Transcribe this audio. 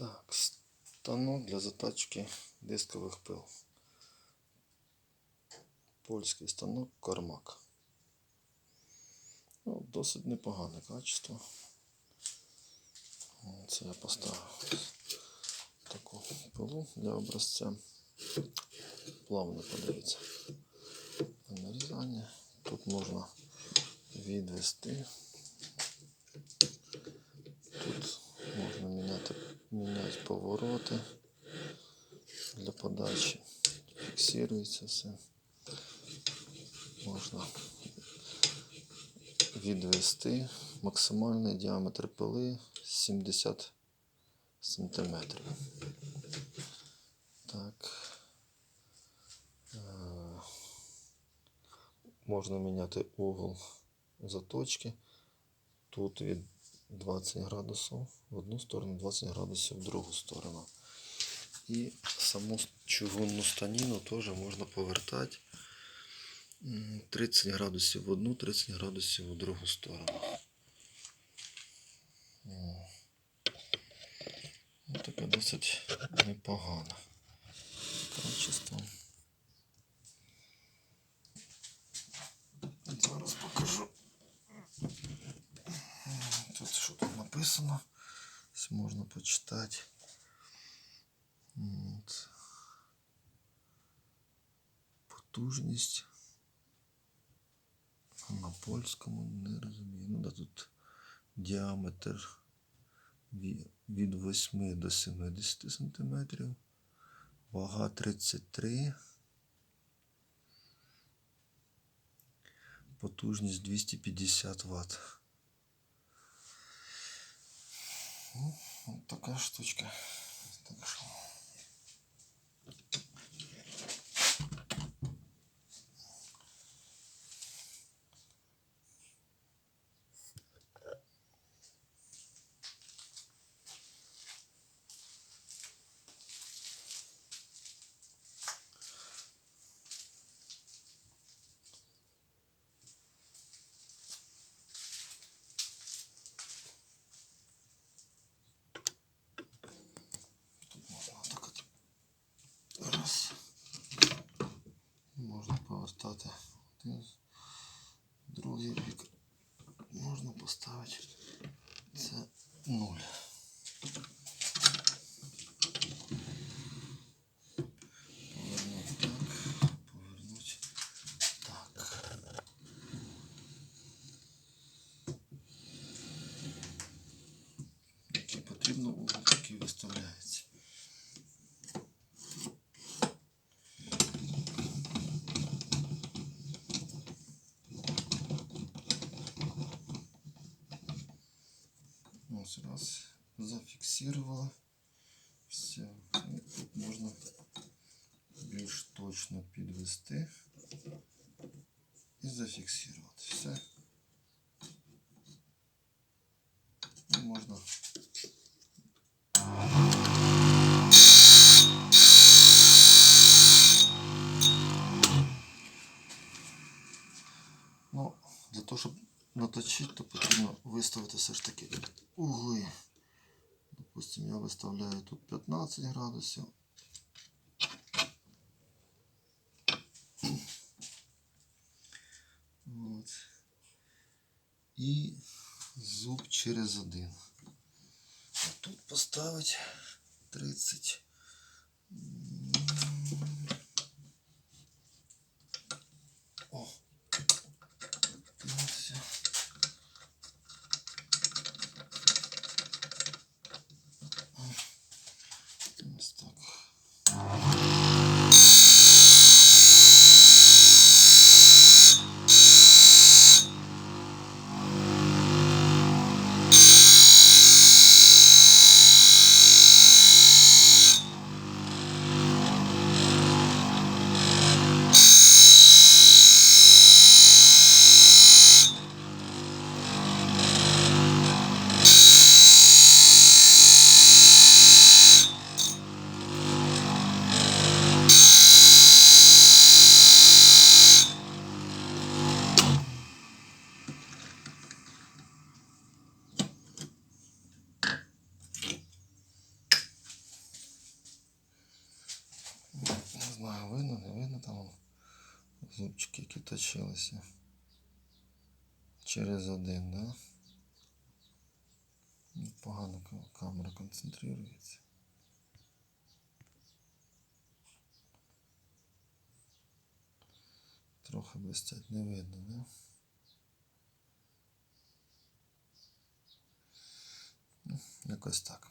Так, станок для затачки дискових пил. Польський станок Кармак. Ну, досить непогане качество. Це я поставив таку пилу для образця. Плавно подивіться. на Нарізання. Тут можна відвести. Тут можна міняти, повороти для подачі. Фіксується все. Можна відвести. Максимальний діаметр пили 70 сантиметрів. Так. Е, Можна міняти угол заточки. Тут від 20 градусів в одну сторону, 20 градусів в другу сторону. І саму чугунну станіну теж можна повертати 30 градусів в одну, 30 градусів в другу сторону. О. Ну, таке досить непогане качество. Зараз покажу. Тут що тут написано. Ось можна почитати. От. Потужність. На польському не розумію. Ну да тут діаметр від 8 до 70 сантиметрів. Вага 33. Потужність 250 Вт. Ну, вот такая штучка. Так що. результати. Один, другий бік можна поставити це 0. Ось раз зафіксували. Все. І тут можна більш точно підвести і зафіксувати. Все. І можна Ну, для того, щоб Наточити, то потрібно виставити все ж таки угли. Допустим, я виставляю тут 15 градусів. От. І зуб через один. А тут поставить 30. О, Дивимося. Ось так. Знаю, видно, не видно там зубчики, які точилися. Через один, да? Погано камера концентрується. Трохи блистять, не видно, да? Ну, Якось так.